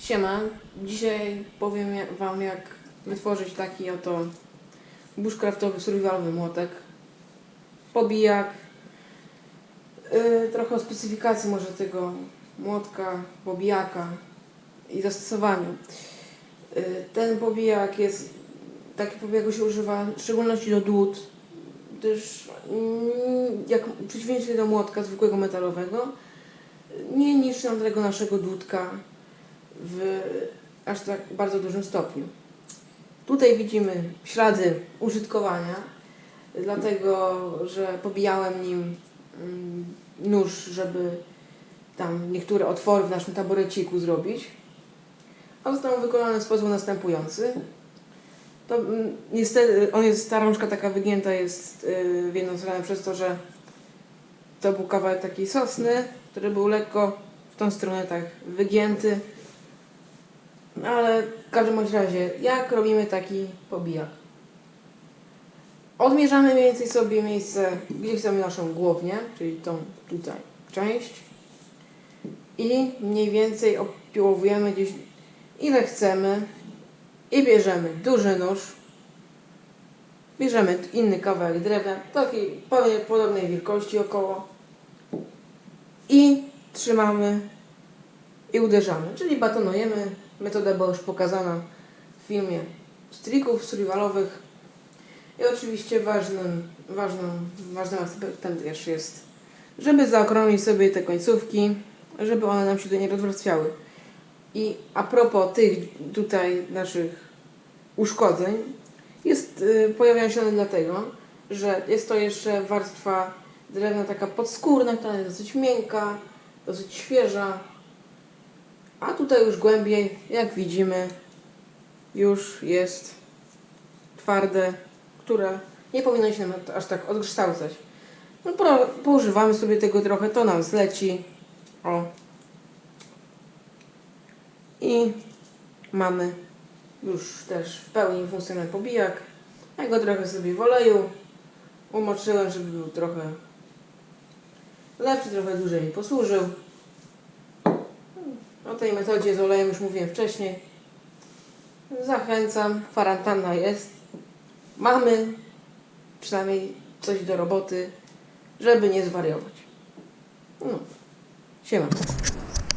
Siema, dzisiaj powiem Wam jak wytworzyć taki oto bushcraftowy survivalowy młotek. Pobijak. Yy, trochę o specyfikacji może tego młotka, pobijaka i zastosowaniu. Yy, ten pobijak jest, taki pobijak się używa w szczególności do dłut, gdyż mm, jak przeciwieństwie do młotka zwykłego metalowego, nie niszczy nam tego naszego dudka w aż tak bardzo dużym stopniu. Tutaj widzimy ślady użytkowania, dlatego że pobijałem nim mm, nóż, żeby tam niektóre otwory w naszym taboreciku zrobić. A został on wykonany w sposób następujący. To, mm, niestety, on jest, ta rączka taka wygięta jest yy, w jedną stronę przez to, że to był kawałek takiej sosny, który był lekko w tą stronę tak wygięty. Ale w każdym bądź razie, jak robimy taki pobijak? Odmierzamy mniej więcej sobie miejsce, gdzie chcemy naszą głownię, czyli tą tutaj część. I mniej więcej opiłowujemy gdzieś ile chcemy. I bierzemy duży nóż. Bierzemy inny kawałek drewna, takiej podobnej wielkości około. I trzymamy i uderzamy, czyli batonujemy. Metoda była już pokazana w filmie z trików survivalowych. I oczywiście ważnym, ważnym, ważnym aspektem też jest, żeby zaokrąglić sobie te końcówki, żeby one nam się tu nie rozwarstwiały. I a propos tych tutaj naszych uszkodzeń, jest, y, pojawiają się one dlatego, że jest to jeszcze warstwa drewna taka podskórna, która jest dosyć miękka, dosyć świeża. A tutaj już głębiej, jak widzimy, już jest twarde, które nie powinno się nam aż tak odkształcać. No, po, poużywamy sobie tego trochę, to nam zleci. O. I mamy już też w pełni funkcjonalny pobijak. Ja go trochę sobie w oleju umoczyłem, żeby był trochę lepszy, trochę dłużej mi posłużył. O tej metodzie z olejem już mówiłem wcześniej. Zachęcam, kwarantanna jest. Mamy przynajmniej coś do roboty, żeby nie zwariować. No, siema.